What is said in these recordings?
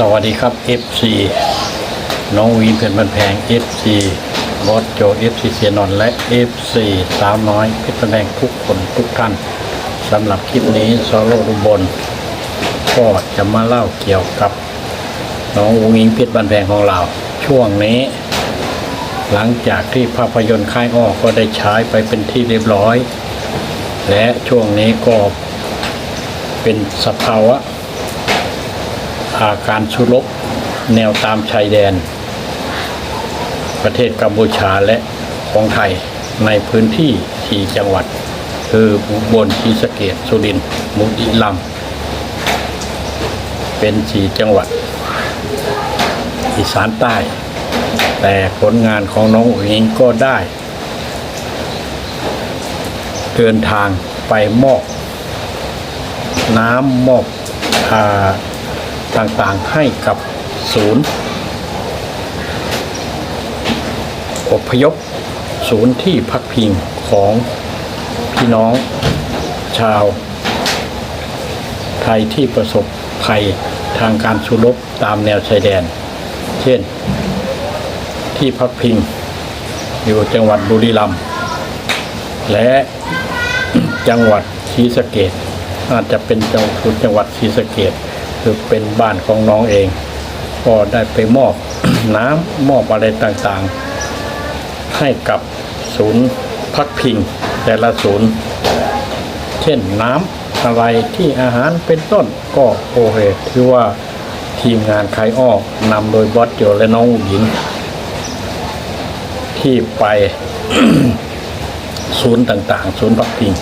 สวัสดีครับ FC น้องวีนเป็นบันแพง FC บอสโจ FC เสียนน์และ FC สาวน้อยเพชรบันแพงทุกคนทุกท่านสำหรับคลิปนี้โซโล่รุบนก็จะมาเล่าเกี่ยวกับ น้องวิงเพชรบันแพงของเรา ช่วงนี้ หลังจากที่ภาพยนตร์ค่ายอ้อก็ได้ใช้ไปเป็นที่เรียบร้อย และช่วงนี้ก็เป็นสภาวะาการชุรบแนวตามชายแดน ประเทศกัมพูชาและของไทยในพื้นที่ที่จังหวัด คืออุบลศรีสเกษสุรินมุกอิลัมเป็นสีจังหวัด อีสานใต้ แต่ผลงานของน้องอุ๋งก็ได้ เดินทางไปมอบน้ำมอบอา ต่างๆให้กับศูนย์อพยพศูนย์ที่พักพิงของพี่น้องชาว ไทยที่ประสบภัยทางการสู้รบตามแนวชายแดน เช่น ที่พักพิง อยู่จังหวัดบุรีรัมย์และจังหวัดศรีสะเกดอาจจะเป็นจังหวัดจังหวัดศรีสะเกด คือเป็นบ้านของน้องเอง ก็ได้ไปมอบน้ำมอบอะไรต่างๆ ให้กับศูนย์พักพิงแต่ละศูนย์ เช่นน้ำอะไรที่อาหารเป็นต้นก็โอเคถือว่าทีมงานขายออกนำโดยบอสโจและน้องหญิง ที่ไปศูนย์ต่างๆ ศูนย์พักพิง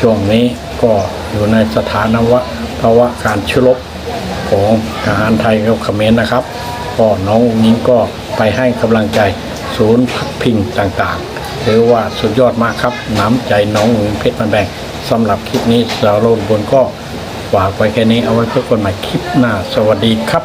ช่วงนี้ก็อยู่ในสถานวะภาวะการชุรบ ของทหารไทยกับเขมรนะครับ ก็น้องนิ้งก็ไปให้กำลังใจศูนย์พักพิงต่างๆถือว่าสุดยอดมากครับน้ำใจน้องอุ้งเพชรมันแบ่งสำหรับคลิปนี้สาวโลนบนก็ฝากไว้แค่นี้เอาไว้เพื่อคนใหม่คลิปหน้า สวัสดีครับ